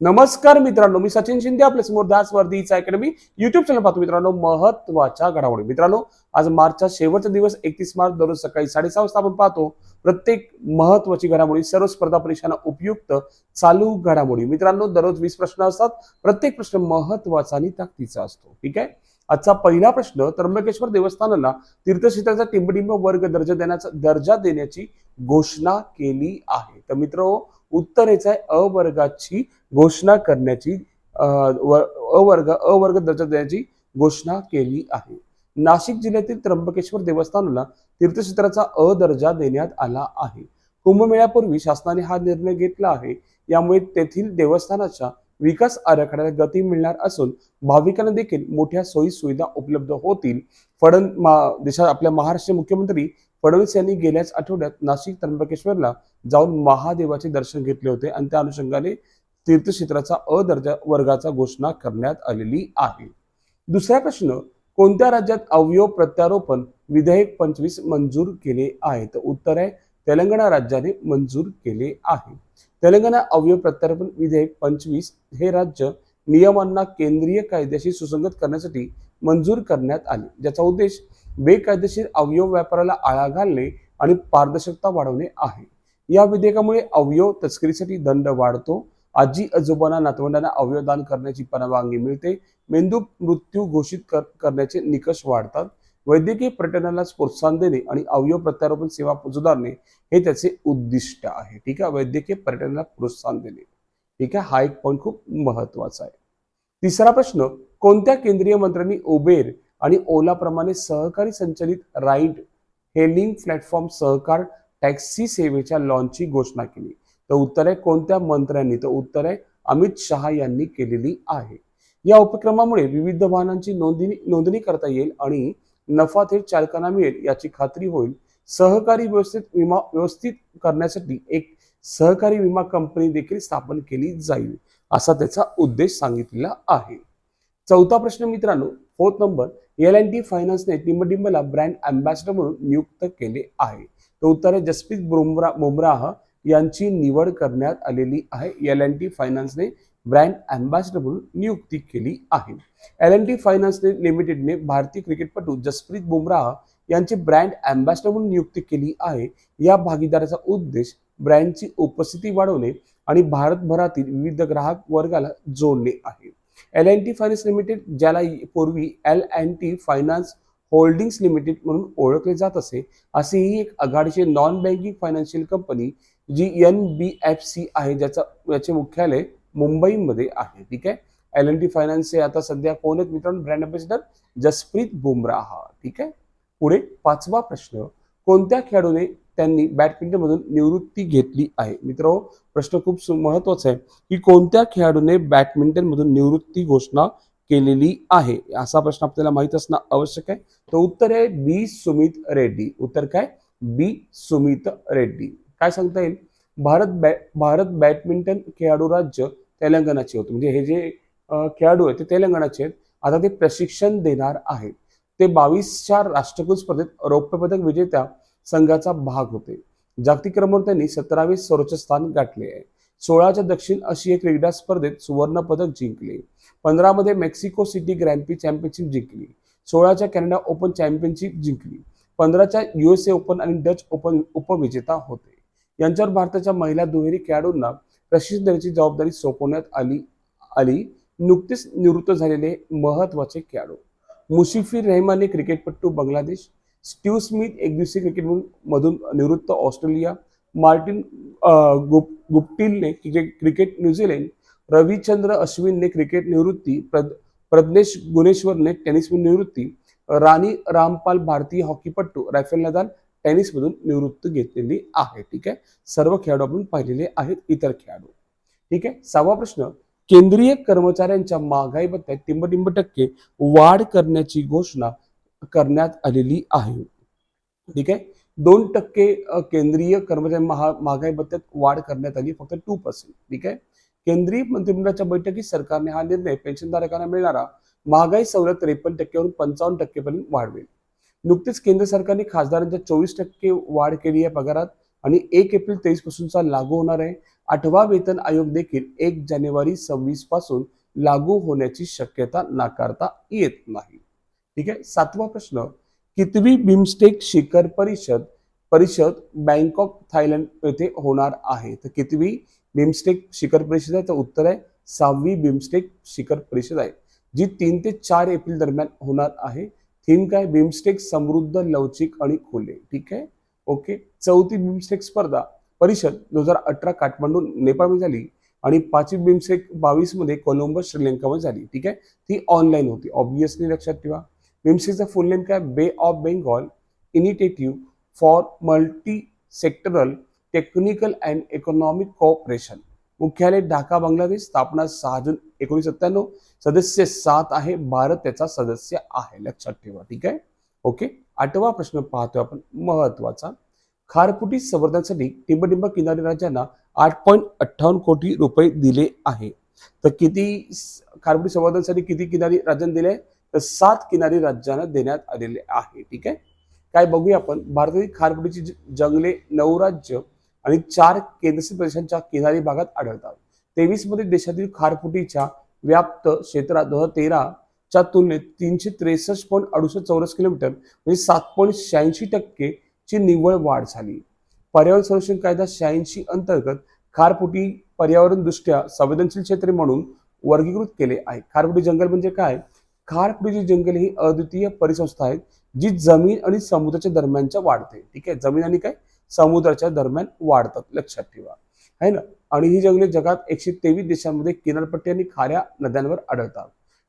नमस्कार मित्रांनो मी सचिन शिंदे आपल्यासमोर दास वर्दीचा अकॅडमी युट्यूब चॅनल पाहतो मित्रांनो महत्त्वाच्या घडामोडी. मित्रांनो आज मार्चचा शेवटचा दिवस एकतीस मार्च दररोज सकाळी साडेसहा वाजता आपण पाहतो प्रत्येक महत्वाची घडामोडी सर्व स्पर्धा परीक्षांना उपयुक्त चालू घडामोडी. मित्रांनो दररोज वीस प्रश्न असतात प्रत्येक प्रश्न महत्त्वाचा आणि ताकदीचा असतो. ठीक आहे? आजचा पहिला प्रश्न त्र्यंबकेश्वर देवस्थानाला तीर्थक्षेत्राचा टिंबटिंब वर्ग दर्जा देण्याचा दर्जा देण्याची घोषणा केली आहे. तर मित्र उत्तरेचा अ वर्गाची घोषणा करण्याची अ वर्ग अ वर्ग दर्जा देण्याची घोषणा केली आहे. नाशिक जिल्ह्यातील त्र्यंबकेश्वर देवस्थानाला तीर्थक्षेत्राचा अ दर्जा देण्यात आला आहे. कुंभमेळ्यापूर्वी शासनाने हा निर्णय घेतला आहे. यामुळे तेथील देवस्थानाच्या विकास आराखड्याला गती मिळणार असून भाविकांना देखील मोठ्या सोयी सुविधा उपलब्ध होतील. फडण देशात आपल्या महाराष्ट्र मुख्यमंत्री फडणवीस यांनी गेल्याच आठवड्यात नाशिक त्र्यंबकेश्वरला जाऊन महादेवाचे दर्शन घेतले होते आणि त्या अनुषंगाने तीर्थक्षेत्राचा अ दर्जा वर्गाचा घोषणा करण्यात आलेली आहे. दुसरा प्रश्न कोणत्या राज्यात अवयव प्रत्यारोपण विधेयक पंचवीस मंजूर केले आहे तर उत्तर आहे तेलंगणा राज्याने मंजूर केले आहे. तेलंगणा अवयव प्रत्यार्पण विधेयक पंचवीस हे राज्य नियमांना केंद्रीय कायद्याशी सुसंगत करण्यासाठी मंजूर करण्यात आले. ज्याचा उद्देश बेकायदेशीर अवयव व्यापाराला आळा घालणे आणि पारदर्शकता वाढवणे आहे. या विधेयकामुळे अवयव तस्करीसाठी दंड वाढतो. आजी आजोबांना नातवंडांना अवयव दान करण्याची परवानगी मिळते. मेंदू मृत्यू घोषित कर- करण्याचे निकष वाढतात. वैद्यकीय पर्यटनाला प्रोत्साहन देणे आणि अवयव प्रत्यारोपण सेवा सुधारणे हे त्याचे उद्दिष्ट आहे. ठीक आहे? वैद्यकीय पर्यटनाला प्रोत्साहन देणे. ठीक आहे? हा एक पॉईंट खूप महत्त्वाचा आहे. तिसरा प्रश्न कोणत्या केंद्रीय मंत्र्यांनी उबेर आणि ओलाप्रमाणे सहकारी संचलित राईड हेलिंग प्लॅटफॉर्म सहकार टॅक्सी सेवेच्या लॉन्चची घोषणा केली? तर उत्तर आहे कोणत्या मंत्र्यांनी? तर उत्तर आहे अमित शहा यांनी केलेली आहे. या उपक्रमामुळे विविध वाहनांची नोंदणी नोंदणी करता येईल आणि नफा थेट चालकांना मिळेल याची खात्री होईल. सहकारी व्यवस्थित विमा व्यवस्थित करण्यासाठी एक सहकारी विमा कंपनी देखील स्थापन केली जाईल असा त्याचा उद्देश सांगितलेला आहे. चौथा प्रश्न मित्रांनो fourth number L and T फायनान्सने टिंबटिंबला ब्रँड अँबॅसिडर म्हणून नियुक्त केले आहे. तर उत्तर आहे जसप्रीत बुमरा बुमराह यांची निवड करण्यात आलेली आहे. एल अँड टी फायनान्सने ब्रँड अँबॅसिडर म्हणून नियुक्ती केली आहे. एल एन टी फायनान्सने लिमिटेडने भारतीय क्रिकेटपटू जसप्रीत बुमराह यांची ब्रँड अँबॅसिडर म्हणून नियुक्ती केली आहे. या भागीदाराचा उद्देश ब्रँडची उपस्थिती वाढवणे आणि भारतभरातील विविध ग्राहक वर्गाला जोडणे आहे. L and T finance limited ज्याला पूर्वी L and T finance holdings limited म्हणून ओळखले जात असे असे ही एक आघाडीची नॉन बँकिंग फायनान्शियल कंपनी जी एन बी एफ सी आहे ज्याचा याचे मुख्यालय मुंबईमध्ये आहे. ठीक आहे? एल एन टी फायनान्सचे आता सध्या कोण आहेत मित्रांनो? ब्रँड अँबॅसिडर जसप्रीत बुमराह ठीक आहे? पुढे पाचवा प्रश्न. कोणत्या खेळाडूने त्यांनी बॅडमिंटन मधून निवृत्ती घेतली आहे? मित्र प्रश्न खूप महत्त्वाचा आहे की कोणत्या खेळाडूने बॅडमिंटन मधून निवृत्ती घोषणा केलेली आहे? असा प्रश्न आपल्याला माहीत असणं आवश्यक आहे. तर उत्तर आहे बी सुमित रेड्डी. उत्तर काय? बी सुमित रेड्डी. काय सांगता येईल? भारत बॅ भारत बॅडमिंटन खेळाडू राज्य तेलंगणाचे होते. म्हणजे हे जे खेळाडू आहेत ते तेलंगणाचे आहेत. आता ते प्रशिक्षण देणार आहेत. ते बावीसच्या राष्ट्रकुल स्पर्धेत रौप्य पदक विजेत्या संघाचा भाग होते. जागतिक क्रमांक त्यांनी सतरावे सर्वोच्च स्थान गाठले आहे. सोळाच्या दक्षिण आशिया क्रीडा स्पर्धेत सुवर्ण पदक जिंकले. पंधरामध्ये Mexico City grand prix championship जिंकली. सोळाच्या कॅनडा ओपन चॅम्पियनशिप जिंकली. पंधराच्या युएसए ओपन आणि डच ओपन उपविजेता होते. यांच्यावर भारताच्या महिला दुहेरी खेळाडूंना प्रशिक्षण देण्याची जबाबदारी सोपवण्यात आली आली. नुकतेच निवृत्त झालेले महत्त्वाचे खेळाडू. मुशिफिर रहमानने क्रिकेटपट्टू बांगलादेश स्टीव्ह स्मिथ एकदिवसीय क्रिकेट मधून निवृत्त ऑस्ट्रेलिया मार्टिन अं, गुप गुप्टिलने cricket cricket New Zealand Ravichandran अश्विनने cricket निवृत्ती प्रद प्रज्ञेश गुणेश्वरने टेनिस निवृत्ती राणी रामपाल भारतीय हॉकीपट्टू रायफेल नदाल टेनिसमधून निवृत्ती घेतलेली आहे ठीक आहे? सर्व खेळाडू आपण पाहिलेले आहेत इतर खेळाडू. ठीक आहे? सहावा प्रश्न केंद्रीय कर्मचाऱ्यांच्या महागाई भत्त्यात टिंबटिंब टक्के वाढ करण्याची घोषणा करण्यात आलेली आहे. ठीक आहे? दोन टक्के केंद्रीय कर्मचारी महा महागाई भत्त्यात वाढ करण्यात आली फक्त टू पर्सेंट ठीक आहे? केंद्रीय मंत्रिमंडळाच्या बैठकीत सरकारने हा निर्णय पेन्शनधारकांना मिळणारा महागाई सवलत त्रेपन्न टक्क्यावरून पंचावन्न टक्केपर्यंत वाढवेल. नुकतेच केंद्र सरकारने खासदारांच्या चोवीस टक्के वाढ केली आहे पगारात आणि एक एप्रिल तेवीस पासूनचा लागू होणार आहे. आठवा वेतन आयोग देखील एक जानेवारी सव्वीसपासून लागू होण्याची शक्यता नाकारता येत नाही. ठीक आहे? सातवा प्रश्न. कितवी बिमस्टेक शिखर परिषद परिषद बँकॉक थायलंड येथे होणार आहे. तर कितवी बिमस्टेक शिखर परिषद आहे? तर उत्तर आहे सहावी बिमस्टेक शिखर परिषद आहे जी तीन ते चार एप्रिल दरम्यान होणार आहे. थीम काय? बिमस्टेक समृद्ध लवचिक आणि खुले. ठीक आहे? ओके. चौथी बिमस्टेक स्पर्धा. परिषद दोन हजार अठरा काठमांडू नेपाळमध्ये झाली आणि पाचवी बिमस्टेक बावीसमध्ये कोलंबस श्रीलंकामध्ये झाली. ठीक आहे? ती ऑनलाईन होती. ऑब्विसली लक्षात ठेवा. बिमस्टेकचा फुल नेम काय? Bay of Bengal initiative for multi sectoral technical and economic cooperation मुख्यालय ढाका बांगलादेश स्थापना सहा जून एकोणीस सत्त्याण्णव. सदस्य सात आहे भारत त्याचा सदस्य आहे. लक्षात ठेवा ठीक आहे? ओके आठवा प्रश्न पाहतोय आपण महत्त्वाचा. खारफुटी संवर्धनासाठी टिंबटिंब किनारी राज्यांना आठ पॉईंट अठ्ठावन्न कोटी रुपये दिले आहे. तर किती खारपुटी खारफुटी संवर्धनासाठी किती किनारी राज्यांना दिले तर सात किनारी राज्यांना देण्यात आलेले आहे ठीक आहे? काय बघूया आपण भारतातील खारफुटीची जंगले नऊ राज्य आणि चार केंद्रशासित प्रदेशांच्या किनारी भागात आढळतात. तेवीसमध्ये देशातील खारफुटीच्या व्याप्त क्षेत्रात दोन हजार तेराच्या तुलनेत तीनशे त्रेसष्ट पॉईंट अडुसष्ट चौरस किलोमीटर म्हणजे सात पॉईंट शहाऐंशी टक्के ची निव्वळ वाढ झाली. पर्यावरण संरक्षण कायदा शहाऐंशी अंतर्गत खारफुटी पर्यावरण दृष्ट्या संवेदनशील क्षेत्रे म्हणून वर्गीकृत केले आहे. खारफुटी जंगल म्हणजे काय? खारफुटीची जंगल ही अद्वितीय परिसंस्था आहेत जी जमीन आणि समुद्राच्या दरम्यानच्या वाढते ठीक आहे? जमीन आणि काय? समुद्राच्या दरम्यान वाढतात लक्षात ठेवा. आहे ना? आणि ही जंगले जगात एकशे तेवीस देशांमध्ये किनारपट्टी आणि खाऱ्या नद्यांवर आढळतात.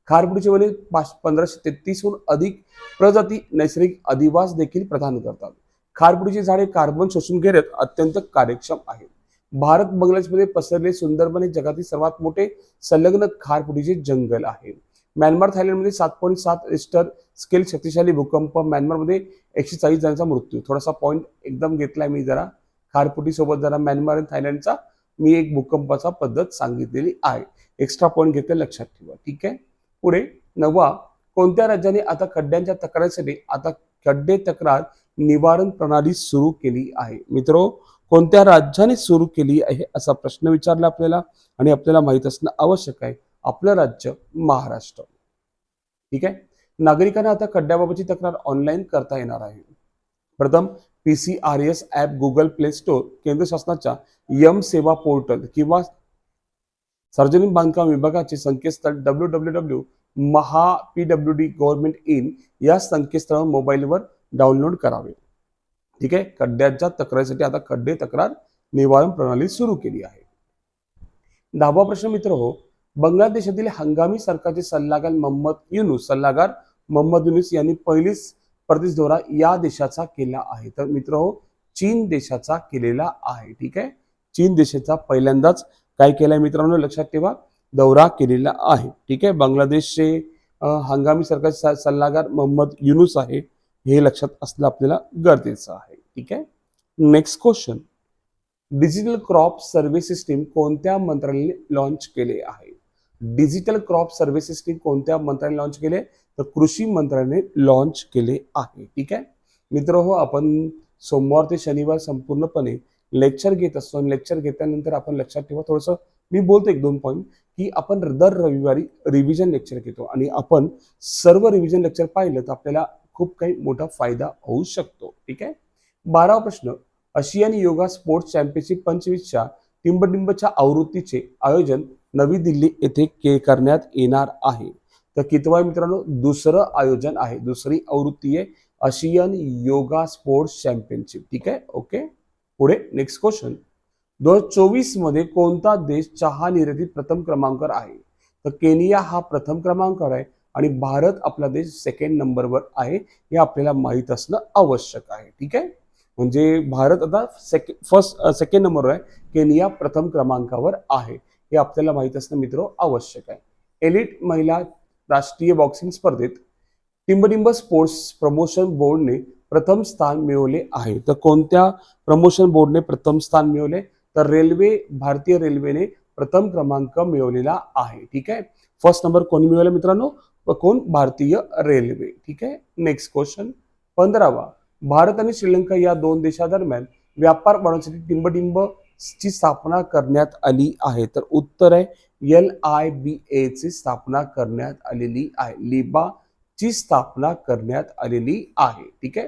खारपुडीचे वने पाच पंधराशे तेहतीसहून अधिक प्रजाती नैसर्गिक अधिवास देखील प्रदान करतात. खारपुडीची झाडे कार्बन शोषून घेण्यात अत्यंत कार्यक्षम आहेत. भारत बांगलादेशमध्ये पसरले सुंदरबन हे जगातील सर्वात मोठे संलग्न खारपुडीचे जंगल आहे. म्यानमार थायलंडमध्ये सात पॉईंट सात रिस्टर स्केल शक्तिशाली भूकंप. म्यानमारमध्ये एकशे चाळीस जणांचा मृत्यू. थोडासा पॉईंट एकदम घेतलाय मी जरा. खारपुटीसोबत जरा म्यानमार आणि थायलंडचा मी एक भूकंपाचा पद्धत सांगितलेली आहे. एक्स्ट्रा पॉईंट घेतले लक्षात ठेवा. ठीक आहे? पुढे नववा कोणत्या राज्याने आता खड्ड्यांच्या तक्रारीसाठी आता खड्डे तक्रार निवारण प्रणाली सुरू केली आहे? मित्रो कोणत्या राज्याने सुरू केली आहे असा प्रश्न विचारला आपल्याला आणि आपल्याला माहीत असणं आवश्यक आहे. आपलं राज्य महाराष्ट्र. ठीक आहे? नागरिकांना आता खड्ड्याबाबतची तक्रार ऑनलाईन करता येणार आहे. प्रथम P C R S app Google play store केंद्र शासनाच्या यम सेवा पोर्टल किंवा सार्वजनिक बांधकाम विभागाचे संकेतस्थळ W W W Maha P W D government in या संकेतस्थळावर मोबाईलवर डाउनलोड करावे. ठीक आहे? खड्ड्यांच्या तक्रारीसाठी आता खड्डे तक्रार निवारण प्रणाली सुरू केली आहे. दहावा प्रश्न मित्र हो बांगलादेशातील हंगामी सरकारचे सल्लागार मोहम्मद युनुस सल्लागार मोहम्मद युनुस यांनी पहिलीच परदेश दौरा या देशाचा केला आहे. तर मित्र हो चीन देशाचा केलेला आहे. ठीक आहे? चीन देशाचा पहिल्यांदाच काय केलाय मित्रांनो? लक्षात ठेवा दौरा केलेला आहे. ठीक आहे? बांगलादेशचे हंगामी सरकारचे स- सल्लागार मोहम्मद युनुस आहे हे लक्षात असणं आपल्याला गरजेचं आहे. ठीक आहे? Next question. Digital crop survey system कोणत्या मंत्रालयाने लॉन्च केले आहे? डिजिटल क्रॉप सर्व्हिसेस सिस्टीम कोणत्या मंत्र्याने लॉन्च केले? तर कृषी मंत्र्याने लॉन्च केले आहे. ठीक आहे? मित्र हो आपण सोमवार ते शनिवार संपूर्णपणे लेक्चर घेत असतो आणि लेक्चर घेतल्यानंतर आपण लक्षात ठेवा थोडंसं मी बोलतो एक दोन पॉईंट की आपण दर रविवारी रिव्हिजन लेक्चर घेतो आणि आपण सर्व रिव्हिजन लेक्चर पाहिलं तर आपल्याला खूप काही मोठा फायदा होऊ शकतो. ठीक आहे? बारावा प्रश्न आशियान योगा स्पोर्ट्स चॅम्पियनशिप पंचवीसच्या टिंबटिंबच्या आवृत्तीचे आयोजन नवी दिल्ली येथे के करण्यात येणार आहे. तर कितवा मित्रांनो? दुसरं आयोजन आहे. दुसरी आवृत्ती आहे आशियन योगा स्पोर्ट्स चॅम्पियनशिप. ठीक आहे? ओके? पुढे नेक्स्ट क्वेश्चन. दोन हजार चोवीसमध्ये कोणता देश चहा निर्यातीत प्रथम क्रमांकावर आहे? तर केनिया हा प्रथम क्रमांकावर आहे आणि भारत आपला देश सेकंड नंबरवर आहे हे आपल्याला माहीत असणं आवश्यक आहे. ठीक आहे? म्हणजे भारत आता सेक फर्स्ट सेकंड नंबरवर आहे. केनिया प्रथम क्रमांकावर आहे. हे आपल्याला माहीत असणं मित्र आवश्यक आहे. एलिट महिला राष्ट्रीय बॉक्सिंग स्पर्धेत टिंबटिंब स्पोर्ट्स प्रमोशन बोर्डने प्रथम स्थान मिळवले आहे. तर कोणत्या प्रमोशन बोर्डने प्रथम स्थान मिळवले? तर रेल्वे भारतीय रेल्वेने प्रथम क्रमांक मिळवलेला आहे. ठीक आहे? फर्स्ट नंबर कोणी मिळवला मित्रांनो? कोण? भारतीय रेल्वे ठीक आहे? नेक्स्ट क्वेश्चन पंधरावा. भारत आणि श्रीलंका या दोन देशादरम्यान व्यापार वाढवण्यासाठी टिंबटिंब ची स्थापना करण्यात आली आहे. तर उत्तर आहे एल आय बी एची स्थापना करण्यात आलेली आहे. लिबा ची स्थापना करण्यात आलेली आहे. ठीक आहे?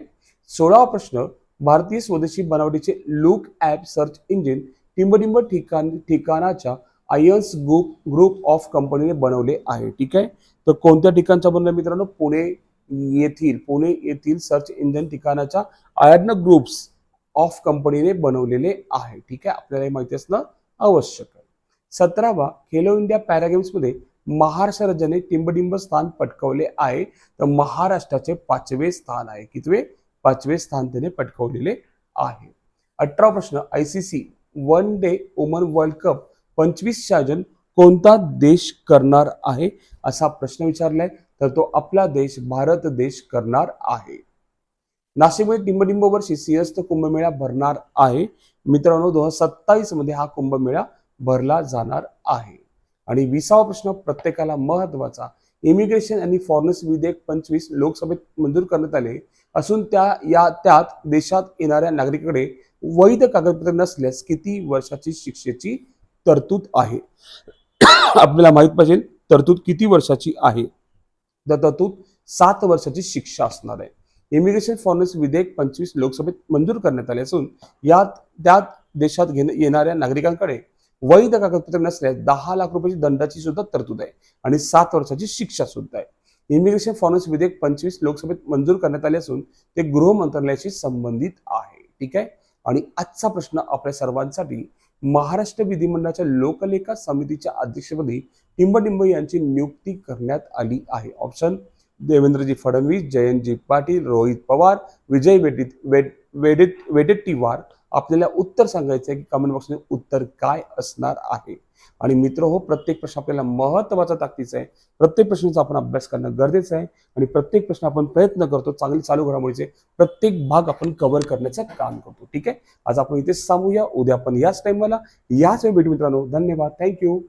सोळावा प्रश्न भारतीय स्वदेशी बनावटीचे लुक ॲप सर्च इंजिन टिंबटिंब ठिकाण ठिकाणाच्या आयन्स ग्रुप ग्रुप ऑफ कंपनीने बनवले आहे. ठीक आहे? तर कोणत्या ठिकाणचा बनलं मित्रांनो? पुणे येथील पुणे येथील सर्च इंजिन ठिकाणाच्या आयर्न ग्रुप्स ऑफ कंपनीने बनवलेले आहे. ठीक आहे? आपल्याला हे माहिती असणं आवश्यक आहे. सतरावा खेलो इंडिया पॅरागेम्समध्ये महाराष्ट्र राज्याने टिंबटिंब स्थान पटकवले आहे. तर महाराष्ट्राचे पाचवे स्थान आहे. कितवे? पाचवे स्थान त्याने पटकवलेले आहे. अठरा प्रश्न. I C C one day women world cup पंचवीस आयोजन कोणता देश करणार आहे? असा प्रश्न विचारलाय. तर तो आपला देश भारत देश करणार आहे. नाशिकमध्ये टिंबटिंब वर्षी सिंहस्थ कुंभमेळा भरणार आहे. मित्रांनो दोन हजार सत्तावीसमध्ये हा कुंभमेळा भरला जाणार आहे. आणि विसावा प्रश्न प्रत्येकाला महत्त्वाचा इमिग्रेशन आणि फॉरेनर्स विधेयक पंचवीस लोकसभेत मंजूर करण्यात आले असून त्या या त्यात देशात येणाऱ्या नागरिकाकडे वैध कागदपत्र नसल्यास किती वर्षाची शिक्षेची तरतूद आहे? आपल्याला माहीत पाहिजे तरतूद किती वर्षाची आहे? तर तरतूद सात वर्षाची शिक्षा असणार आहे. इमिग्रेशन फॉरेनर्स विधेयक पंचवीस लोकसभेत मंजूर करण्यात आले असून यात त्यात देशात येणाऱ्या नागरिकांकडे वैध कागदपत्र नसल्यास दहा लाख रुपयाची दंडाची सुद्धा तरतूद आहे आणि सात वर्षाची शिक्षा सुद्धा आहे. इमिग्रेशन फॉरेनर्स विधेयक पंचवीस लोकसभेत मंजूर करण्यात आले असून ते गृह मंत्रालयाशी संबंधित आहे. ठीक आहे? आणि आजचा प्रश्न आपल्या सर्वांसाठी महाराष्ट्र विधिमंडळाच्या लोकलेखा समितीच्या अध्यक्षपदी टिंबटिंब यांची नियुक्ती करण्यात आली आहे. ऑप्शन देवेंद्रजी फडणवीस जयंतजी पाटील रोहित पवार विजय वेटित वेट वेडेत वेडेट्टीवार आपल्याला उत्तर सांगायचं आहे की कमेंट बॉक्समध्ये उत्तर काय असणार आहे. आणि मित्र हो प्रत्येक प्रश्न आपल्याला महत्त्वाचा ताकदीचा आहे. प्रत्येक प्रश्नाचा आपण अभ्यास करणं गरजेचं आहे. आणि प्रत्येक प्रश्न आपण प्रयत्न करतो चांगली चालू घडामोडीचे प्रत्येक भाग आपण कव्हर करण्याचं काम करतो. ठीक आहे? आज आपण इथेच सांगूया. उद्या आपण याच टाइमला याच वेळ भेटू मित्रांनो. धन्यवाद. थँक्यू